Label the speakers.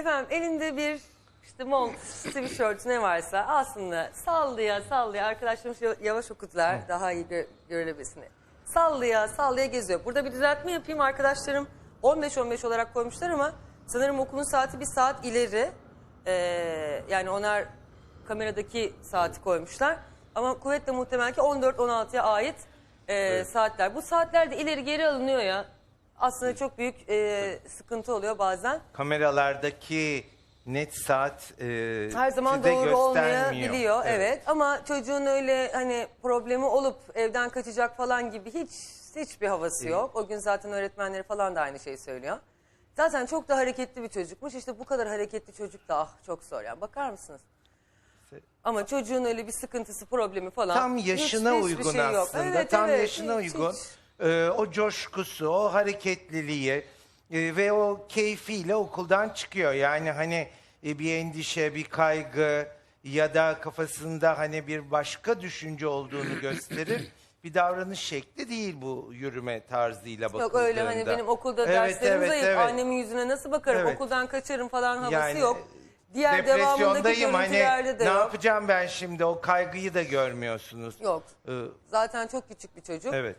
Speaker 1: Efendim elinde bir işte mont, sweatshirt ne varsa aslında sallaya sallaya arkadaşlarım şu yavaş okudular daha iyi gö- görülebilsin. Sallaya sallaya geziyor. Burada bir düzeltme yapayım arkadaşlarım 15-15 olarak koymuşlar ama sanırım okulun saati bir saat ileri. Ee, yani onlar kameradaki saati koymuşlar. Ama kuvvetle muhtemel ki 14-16'ya ait e, saatler. Bu saatler de ileri geri alınıyor ya. Aslında çok büyük e, sıkıntı oluyor bazen.
Speaker 2: Kameralardaki net saat e,
Speaker 1: Her zaman
Speaker 2: size
Speaker 1: doğru
Speaker 2: göstermiyor.
Speaker 1: olmayabiliyor evet. ama çocuğun öyle hani problemi olup evden kaçacak falan gibi hiç hiçbir havası yok. O gün zaten öğretmenleri falan da aynı şeyi söylüyor. Zaten çok da hareketli bir çocukmuş. İşte bu kadar hareketli çocuk da ah çok zor yani. Bakar mısınız? Ama çocuğun öyle bir sıkıntısı, problemi falan.
Speaker 2: Tam yaşına
Speaker 1: hiçbir
Speaker 2: uygun
Speaker 1: şey
Speaker 2: aslında.
Speaker 1: Evet,
Speaker 2: Tam
Speaker 1: evet,
Speaker 2: yaşına uygun.
Speaker 1: hiç.
Speaker 2: Ee, o coşkusu, o hareketliliği e, ve o keyfiyle okuldan çıkıyor. Yani hani e, bir endişe, bir kaygı ya da kafasında hani bir başka düşünce olduğunu gösterir. bir davranış şekli değil bu yürüme tarzıyla bakıldığında.
Speaker 1: Yok öyle hani benim okulda
Speaker 2: Evet,
Speaker 1: derslerim
Speaker 2: evet,
Speaker 1: zayıf.
Speaker 2: evet.
Speaker 1: Annemin yüzüne nasıl bakarım?
Speaker 2: Evet.
Speaker 1: Okuldan kaçarım falan havası
Speaker 2: Yani,
Speaker 1: yok. Diğer devamındaki
Speaker 2: Depresyondayım hani
Speaker 1: görüntülerde de
Speaker 2: ne
Speaker 1: yok.
Speaker 2: yapacağım ben şimdi o kaygıyı da görmüyorsunuz.
Speaker 1: Yok.
Speaker 2: Ee,
Speaker 1: Zaten çok küçük bir çocuk.
Speaker 2: evet.